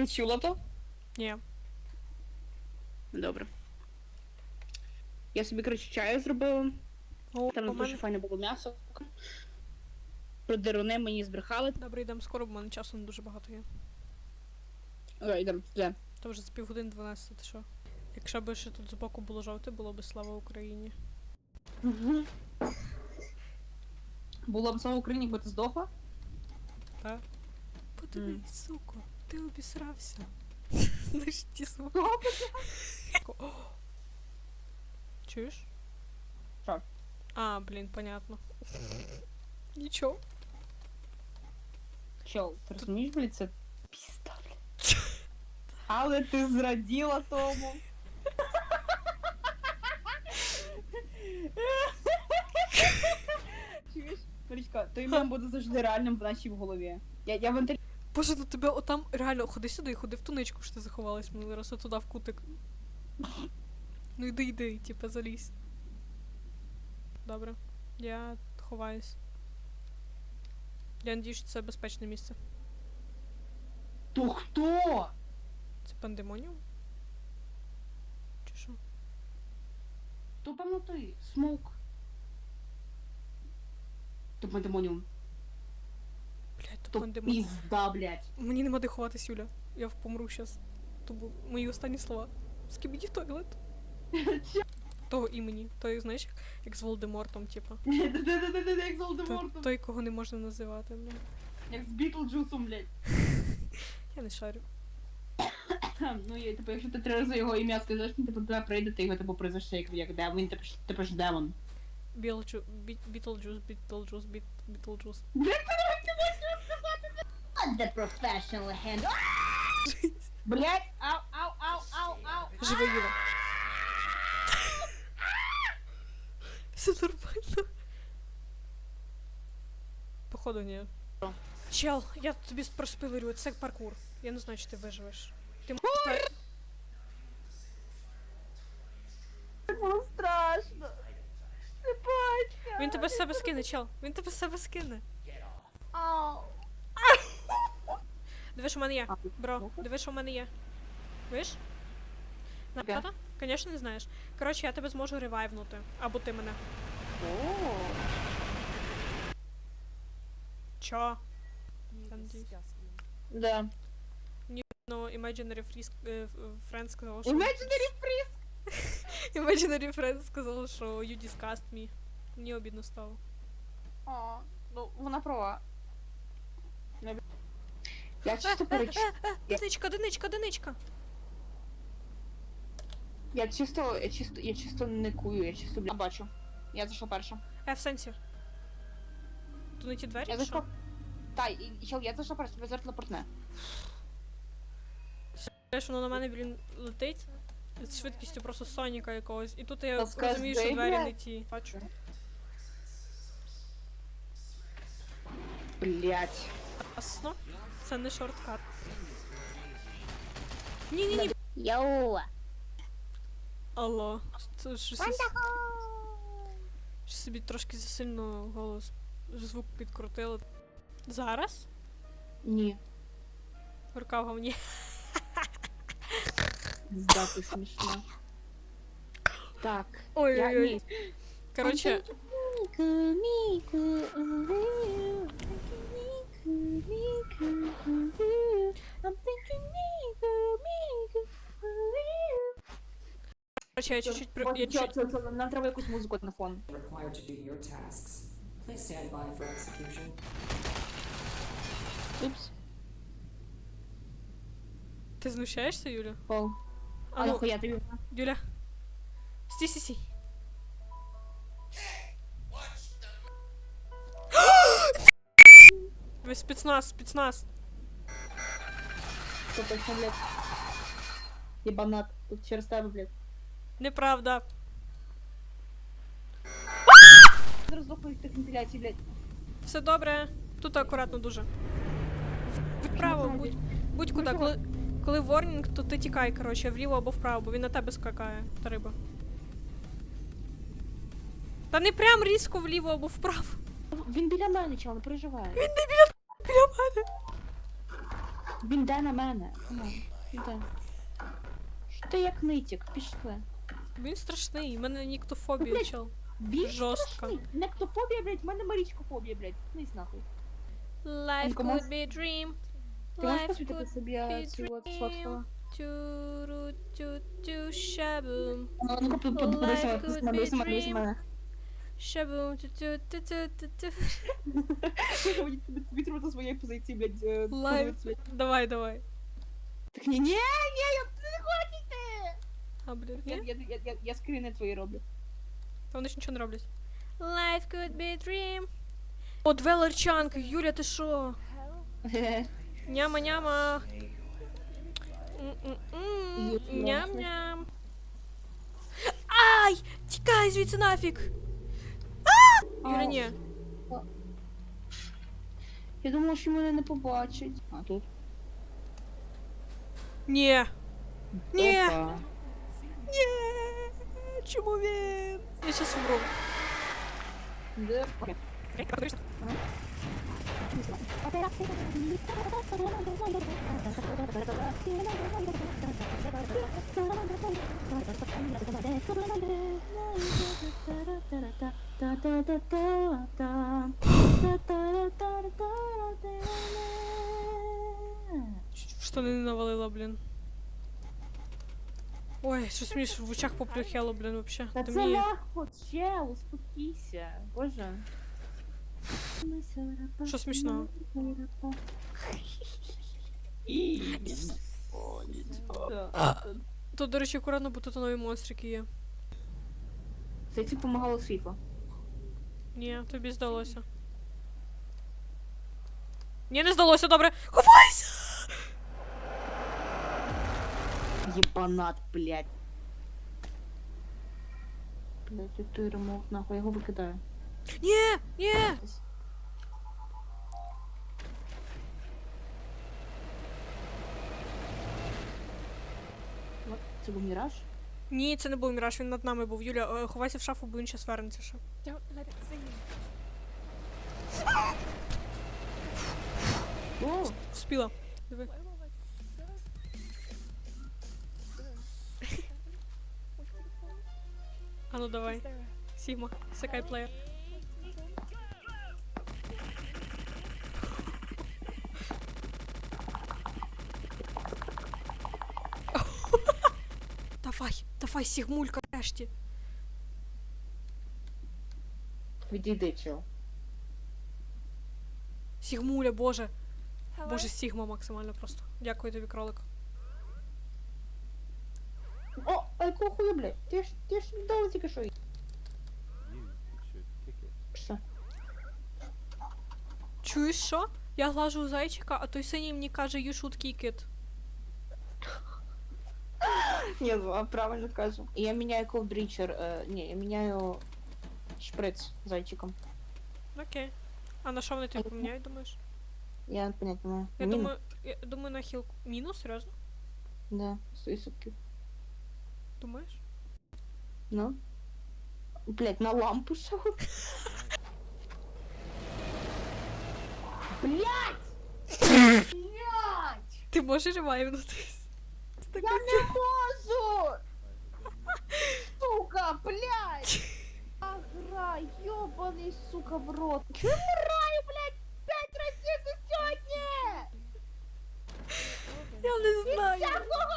Ти чула то? Ні. Добре. Я собі, коротше, чаю зробила. О, Там у дуже мене... файне було м'ясо. Про деруни мені збрехали. Добре, йдемо скоро, бо в мене часу не дуже багато є. Ой, йдем, де? То вже з півгодини 12, ти що? Якщо б ще тут збоку було жовте, було б слава Україні. Було б слава Україні, бо ти здохла? Так? Подивись, суко, ти обісрався. Знаєш, ті звуки. Чуєш? Що? А, блін, понятно. Нічого. Чел, ти розумієш, блядь, це пізда, блядь. Але ти зраділа тому. Чуєш? Марічка, той мем буде завжди реальним в нашій голові. Я, я в інтернеті Боже, ну тебе отам реально ходи сюди, ходи в ту ничку, що ти заховалась минулий раз туди в кутик. Ну йди, йди, типа залізь. Добре. Я ховаюсь. Я надію, що це безпечне місце. То хто? Це пандемоніум? Чи що? То певно ти. Смок. То пандемоніум. То То пізда, блядь. Мені нема де ховатись, Юля. Я помру щас. То були мої останні слова. Скібіді в туалет. Того імені. Той, знаєш, як, як з Волдемортом, типа. Як з Волдемортом. той, кого не можна називати. Ну. Як з Бітлджусом, блядь. Я не шарю. Ну, є, типу, якщо ти три рази його ім'я скажеш, ну, типу, туди прийде, ти його, типу, призначиш як, як демон, він типу, ж- типу ж демон. Бітлджу... Біт... Бітлджус, Бітлджус, Біт... The professional hand. Блядь, ау, ау, ау, ау, ау. Живе Юля. Все нормально. Походу, ні. Чел, я тобі проспилерю, це паркур. Я не знаю, чи ти виживеш. Ти можеш... Було страшно. Не бачка. Він тебе з себе скине, чел. Він тебе з себе скине. Oh. Диви, що в мене є. Бро, диви, що в мене є. Виш? На Звісно, не знаєш. Коротше, я тебе зможу ревайвнути. Або ти мене. Чо? Я надіюсь. Да. Ну, Imaginary Freeze, е, ф- Friend сказав, що... Imaginary Freeze. Imaginary Friend сказав, що you disgust me. Мені обідно стало. О, ну, вона права. Я чисто перечу. Диничка, диничка, диничка. Я чисто, я чисто, я чисто не кую, я чисто, блядь, бачу. Я зайшла перша. Е, в сенсі. Тут не ті двері? Я чи зайшла... що? Та, і, і чел, я зайшла перша, тебе зараз телепортне. Знаєш, воно на мене, блін, летить. З швидкістю просто Соніка якогось. І тут я Таскай розумію, що двері не ті. Бачу. Блять. Ясно. Це не шорткат. Ні-ні-ні. Yo. Алло. Це щось... Щось собі трошки засильно голос. Звук підкрутили. Зараз? Ні. Рука в говні. Здати смішно. Так. Я Ой-ой-ой. ні. Коротше, Miku, Miku, коротше, я чуть-чуть при... От, я чел, чуть... чел, чел, Нам треба якусь музику на фон. required to do your tasks. Please stand by for execution. Упс. Ти знущаєшся, Юля? Пол. А А ну, нахуя тобі? Юля. Стій, стій, стій. Ви спецназ, спецназ. Що точно, блядь? Єбанат. Тут через тебе, блядь. Неправда. Зараз здохну тих вентиляцій, блядь. Все добре. Тут акуратно дуже. Вправо, будь, будь куди. Коли, коли ворнінг, то ти тікай, коротше, вліво або вправо, бо він на тебе скакає, та риба. Та не прям різко вліво або вправо. Він біля мене, чел, не переживай. Біля мене. Він де на мене. Де. Що ти як нитік? Пішли. Він страшний, в мене ніктофобія, блядь. чел. Він Жорстко. страшний. Нектофобія, блядь, в мене марічкофобія, блядь. Ну і нахуй. Life можеш- could be dream. Ти можеш Life посвітити could собі от dream. сфоткала? Тю-ру-тю-тю, шабум. Ну, ну, подивися Life could be подивися dream. мене. Шабум, тю-тю-тю-тю-тю. Тобі- Тобі треба до своєї позиції, блядь, е, Лайв. подивитися. Давай, давай. Так ні, ні, ні, я не хочете! А, блін, Я, ні? я, я, я, я скріни твої роблю. Та Вони ж нічого не роблять. Life could be a dream. О, две ларчанки. Юля, ти що? Няма-няма. М-м-м. Ням-ням. Ай! Тікай звідси нафіг! Юля, ні. Я думала, що мене не побачить. А тут. Ні. Ні. Опа. Ні. Чому він? Я щас умру. Де? Окей. В штани не навалила, блін. Ой, щось мені ж в очах поплюхело, блін, вообще. Та Та це мені- легко, чел, успокійся. Боже. Що смішного? Тут, до речі, акуратно, бо тут нові монстрики є. Це ці помагало світло. Ні, тобі здалося. Ні, не здалося, добре. Ховайся! Єбанат, блядь. Блядь, той ремонт, нахуй, я його викидаю. Ні, ні! От, Це був міраж? Ні, це не був міраж, він над нами був. Юля, е, ховайся в шафу, бо він щас вернеться ще. О, Вспіла. Диви. А ну давай. Сігма, секай плеєр. Давай, давай, Сігмулька, решті. відійди, чел. Сігмуля, боже. Боже, Сігма максимально просто. Дякую тобі, кролик. О, а якого хуя, блядь? Ти ж, ти ж віддала тільки що. You should kick it. Все. Чуєш що? Я глажу зайчика, а той синій мені каже, you should kick it. Ні, а правильно кажу. І я міняю ковдрічер, е, ні, я міняю шприц зайчиком. Окей. А на що вони тобі поміняють, думаєш? Я понять не маю. Я Мінус? думаю, я думаю на хіл. Мінус, серйозно? Да, 100%. Думаєш? Ну. Блять, на лампу шел. Блять! Блять! Ти можеш ревайвнутись? Я не можу! Сука, блять! Агра, ёбаный, сука, в рот. Чё я мраю, блять, пять разів за сьогодні? Я не знаю. Всякого